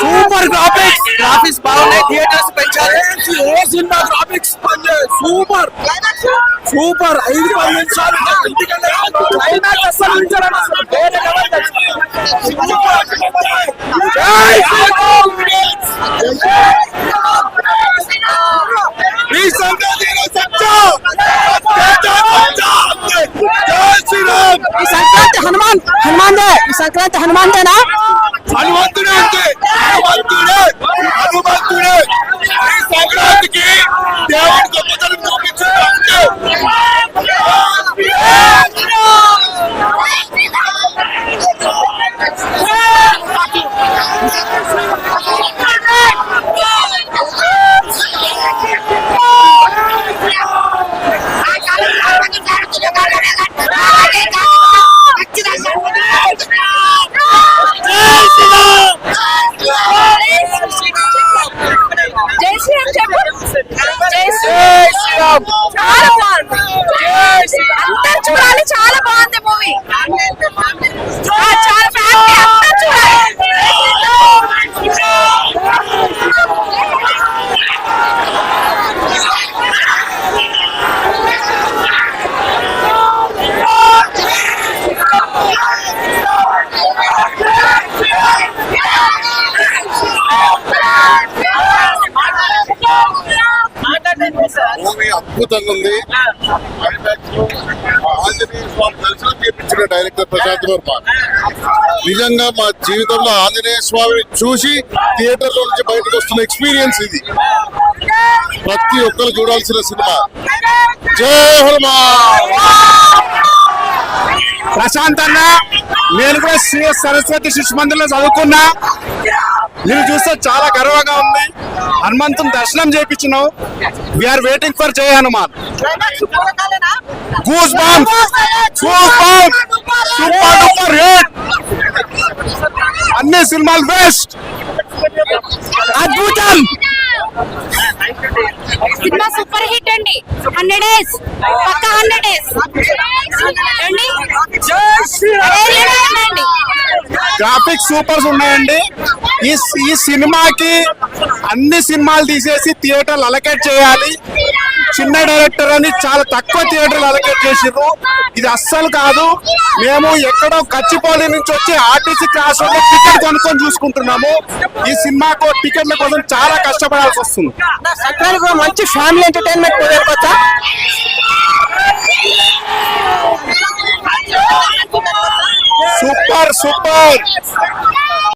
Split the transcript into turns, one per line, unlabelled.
Super graphics graphics బాగున్నాయి theatres పెంచాలి ఏ సినిమా గ్రాఫిక్స్ సూపర్ సూపర్ ఐదు పది నిమిషాలు క్లైమాక్స్ అసలు
हनुमान हनुमान हनुमान हनुमान Jeff మూవీ
అద్భుతంగా ఉంది. ఆంజనేయ స్వామి దర్శనం చేయించిన డైరెక్టర్ ప్రశాంత్ వర్మ నిజంగా మా జీవితంలో ఆంజనేయ స్వామిని చూసి థియేటర్లో నుంచి బయటకు వస్తున్న ఎక్స్పీరియన్స్ ఇది. ప్రతి ఒక్కరు చూడాల్సిన సినిమా. జై హనుమాన్!
ప్రశాంత్ అన్న నేను కూడా సిఎస్ సరస్వతి శిశు మందిర్లో చదువుకున్నా నేను చూస్తే చాలా గర్వంగా ఉంది. హనుమంతుని దర్శనం చేయించినావు we are waiting for Jai Hanuman goosebumps goosebumps super duper hit అన్ని సినిమాలు బెస్ట్ అద్భుతం.
సినిమా సూపర్ హిట్ అండి. హండ్రెడ్ డేస్ పక్క హండ్రెడ్ డేస్ అండి.
గ్రాఫిక్స్ సూపర్స్ ఉన్నాయండి. ఈ ఈ సినిమాకి అన్ని సినిమాలు తీసేసి థియేటర్లు అలకేట్ చేయాలి. చిన్న డైరెక్టర్ అని చాలా తక్కువ థియేటర్లు అలకేట్ చేసిర్రు. ఇది అస్సలు కాదు. మేము ఎక్కడో కచ్చిపోలి నుంచి వచ్చి ఆర్టీసీ క్లాస్లో టికెట్ కొనుక్కొని చూసుకుంటున్నాము. ఈ సినిమాకు టికెట్ల కోసం చాలా కష్టపడాల్సి వస్తుంది.
మంచి ఫ్యామిలీ ఎంటర్టైన్మెంట్ కుదరకొచ్చా
సూపర్ సూపర్.